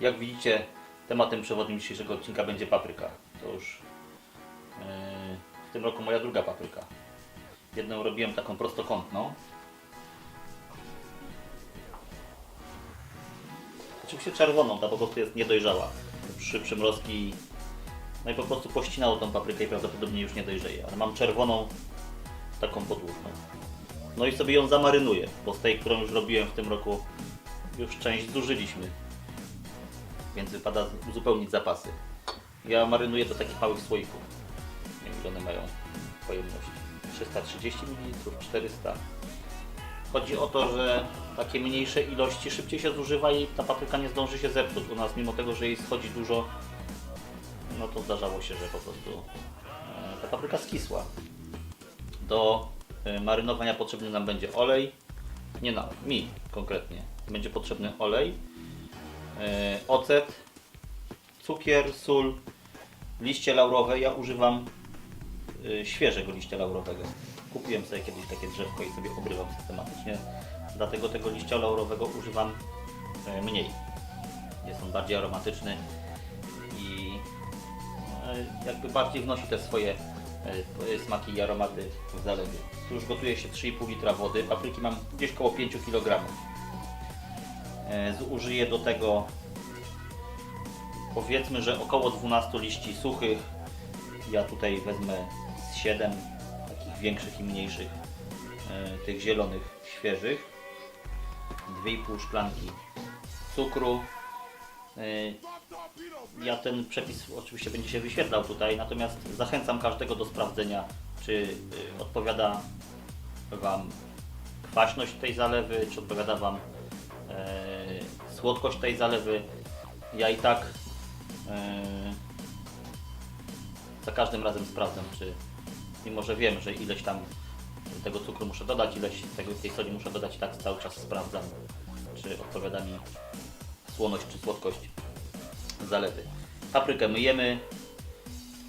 Jak widzicie, tematem przewodnim dzisiejszego odcinka będzie papryka. To już yy, w tym roku moja druga papryka. Jedną robiłem taką prostokątną. Oczywiście czerwoną, ta po prostu jest niedojrzała. Przy przymrozki no i po prostu pościnało tą paprykę i prawdopodobnie już nie dojrzeje. Ale mam czerwoną, taką podłużną. No i sobie ją zamarynuję, bo z tej, którą już robiłem w tym roku, już część zużyliśmy. Więc wypada uzupełnić zapasy. Ja marynuję do takich małych słoików. Nie wiem ile one mają pojemność. 330 ml, 400 Chodzi o to, że takie mniejsze ilości szybciej się zużywa i ta papryka nie zdąży się zepsuć. U nas mimo tego, że jej schodzi dużo, no to zdarzało się, że po prostu e, ta papryka skisła. Do e, marynowania potrzebny nam będzie olej, nie nam, mi konkretnie. Będzie potrzebny olej, e, ocet, cukier, sól, liście laurowe. Ja używam e, świeżego liścia laurowego. Kupiłem sobie kiedyś takie drzewko i sobie obrywam systematycznie. Dlatego tego liścia laurowego używam e, mniej. Jest on bardziej aromatyczny i jakby bardziej wnosi te swoje smaki i aromaty w zalewie. Tu już gotuje się 3,5 litra wody. Papryki mam gdzieś koło 5 kg. E, Zużyję do tego powiedzmy, że około 12 liści suchych. Ja tutaj wezmę z 7 takich większych i mniejszych e, tych zielonych, świeżych. 2,5 szklanki cukru. Ja ten przepis oczywiście będzie się wyświetlał tutaj, natomiast zachęcam każdego do sprawdzenia, czy y, odpowiada Wam kwaśność tej zalewy, czy odpowiada Wam e, słodkość tej zalewy. Ja i tak e, za każdym razem sprawdzam, czy mimo, że wiem, że ileś tam tego cukru muszę dodać, ileś tego, tej soli muszę dodać, tak cały czas sprawdzam, czy odpowiada mi słoność czy słodkość zalewy. Paprykę myjemy.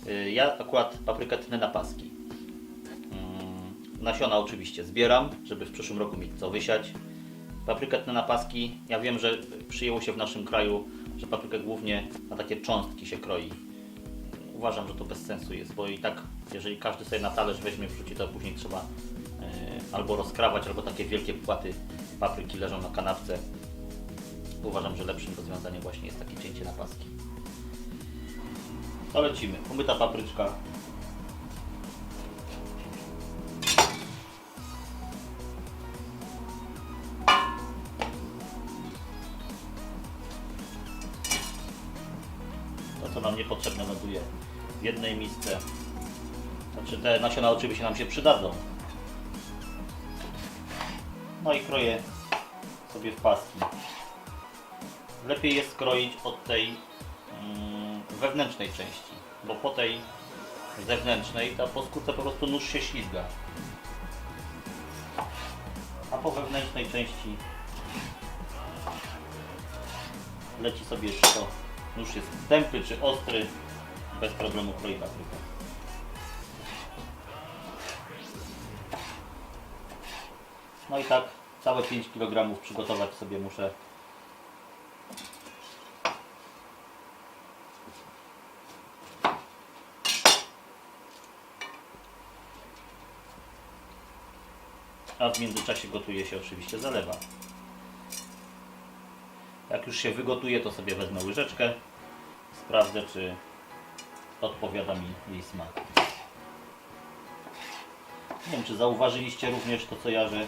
Y, Ja akurat paprykę tnę na paski. Mm, Nasiona oczywiście zbieram, żeby w przyszłym roku mieć co wysiać. Paprykę tnę na paski. Ja wiem, że przyjęło się w naszym kraju, że paprykę głównie na takie cząstki się kroi. Uważam, że to bez sensu jest, bo i tak, jeżeli każdy sobie na talerz weźmie, wrzuci, to później trzeba y, albo rozkrawać, albo takie wielkie płaty papryki leżą na kanapce. Uważam, że lepszym rozwiązaniem właśnie jest takie cięcie na paski. To lecimy. Umyta papryczka. To co nam niepotrzebne ląduje w jednej misce. Znaczy te nasiona oczywiście nam się przydadzą. No i kroję sobie w paski. Lepiej jest kroić od tej mm, wewnętrznej części, bo po tej zewnętrznej ta po skórce po prostu nóż się ślizga. A po wewnętrznej części leci sobie czy to nóż jest tępy czy ostry, bez problemu kroi paprykę. No i tak całe 5 kg przygotować sobie muszę a w międzyczasie gotuje się oczywiście zalewa. Jak już się wygotuje, to sobie wezmę łyżeczkę, sprawdzę, czy odpowiada mi jej smak. Nie wiem, czy zauważyliście również to, co ja, że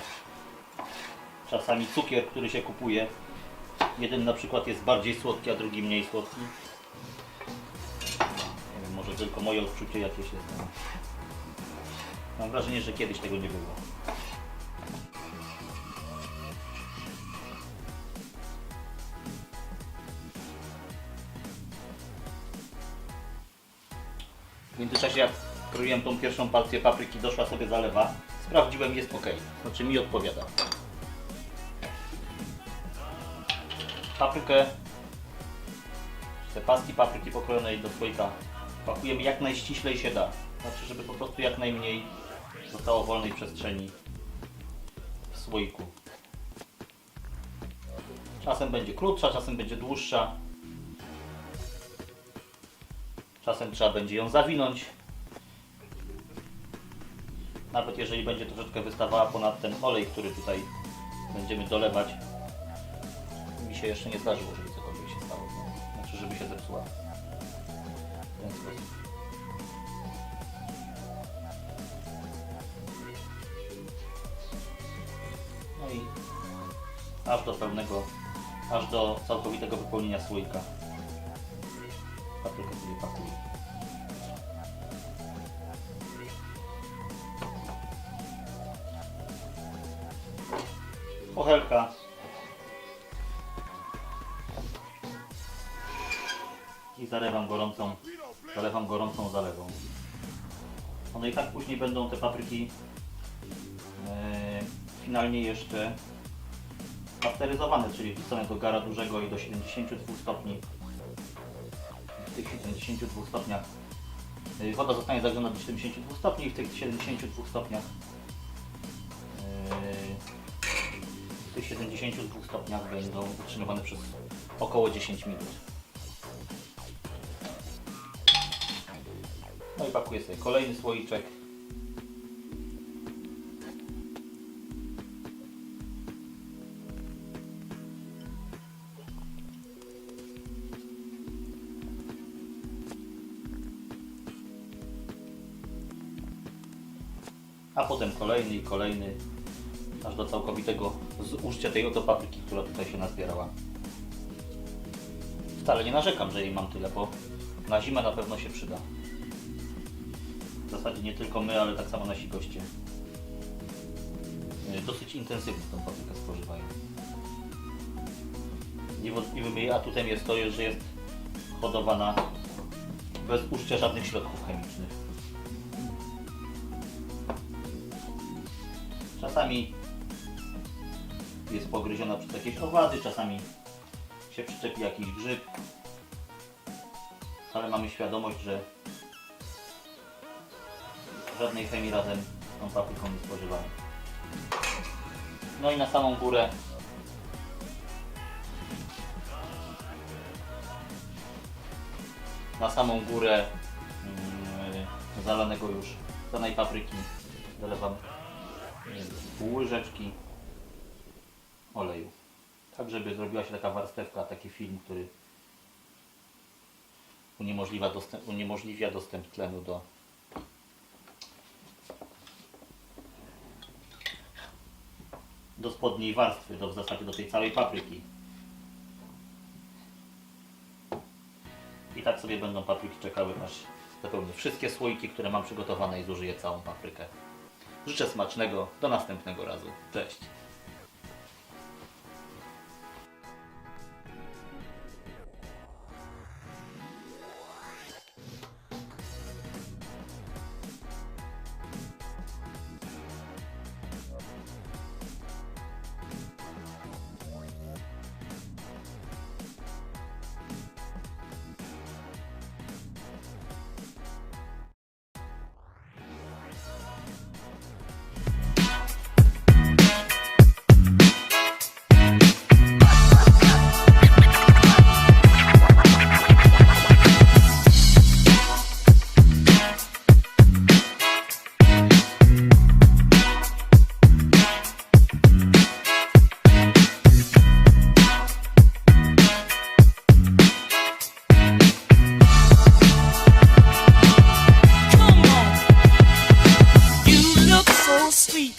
czasami cukier, który się kupuje, jeden na przykład jest bardziej słodki, a drugi mniej słodki. Nie wiem, może tylko moje odczucie jakieś jest. Mam wrażenie, że kiedyś tego nie było. Międzyczasie jak kroiłem tą pierwszą partię papryki, doszła sobie zalewa. Sprawdziłem, jest ok. Znaczy mi odpowiada. Paprykę, te paski papryki pokrojonej do słoika pakujemy jak najściślej się da. Znaczy, żeby po prostu jak najmniej zostało wolnej przestrzeni w słoiku. Czasem będzie krótsza, czasem będzie dłuższa. Czasem trzeba będzie ją zawinąć. Nawet jeżeli będzie troszeczkę wystawała ponad ten olej, który tutaj będziemy dolewać. Mi się jeszcze nie zdarzyło, żeby cokolwiek się stało. No. Znaczy, żeby się zepsuła. No aż do pełnego, aż do całkowitego wypełnienia słoika. Pochelka. I zalewam gorącą, zalewam gorącą zalewą. One i tak później będą te papryki e, finalnie jeszcze pasteryzowane, czyli wrzucone do gara dużego i do 72 stopni. Tych 72 stopniach y, woda zostanie zagrzana do 72 stopni i w tych 72 stopniach y, w tych 72 stopniach będą utrzymywane przez około 10 minut. No i pakuję sobie kolejny słoiczek. A potem kolejny i kolejny, aż do całkowitego zużycia tej oto papryki, która tutaj się nazbierała. Wcale nie narzekam, że jej mam tyle, bo na zimę na pewno się przyda. W zasadzie nie tylko my, ale tak samo nasi goście. Yy, Dosyć intensywnie tą paprykę spożywają. Niewątpliwym jej atutem jest to, że jest hodowana bez użycia żadnych środków chemicznych. Czasami jest pogryziona przez jakieś owady, czasami się przyczepi jakiś grzyb. Ale mamy świadomość, że żadnej chemii razem z tą papryką nie spożywamy. No i na samą górę na samą górę mm, zalanego już danej papryki dolewam pół łyżeczki oleju. Tak, żeby zrobiła się taka warstewka, taki film, który uniemożliwia dostęp, uniemożliwia dostęp tlenu do do spodniej warstwy, do, w zasadzie do tej całej papryki. I tak sobie będą papryki czekały, aż zapełnię wszystkie słoiki, które mam przygotowane i zużyję całą paprykę. Życzę smacznego, do następnego razu. Cześć! Sleep.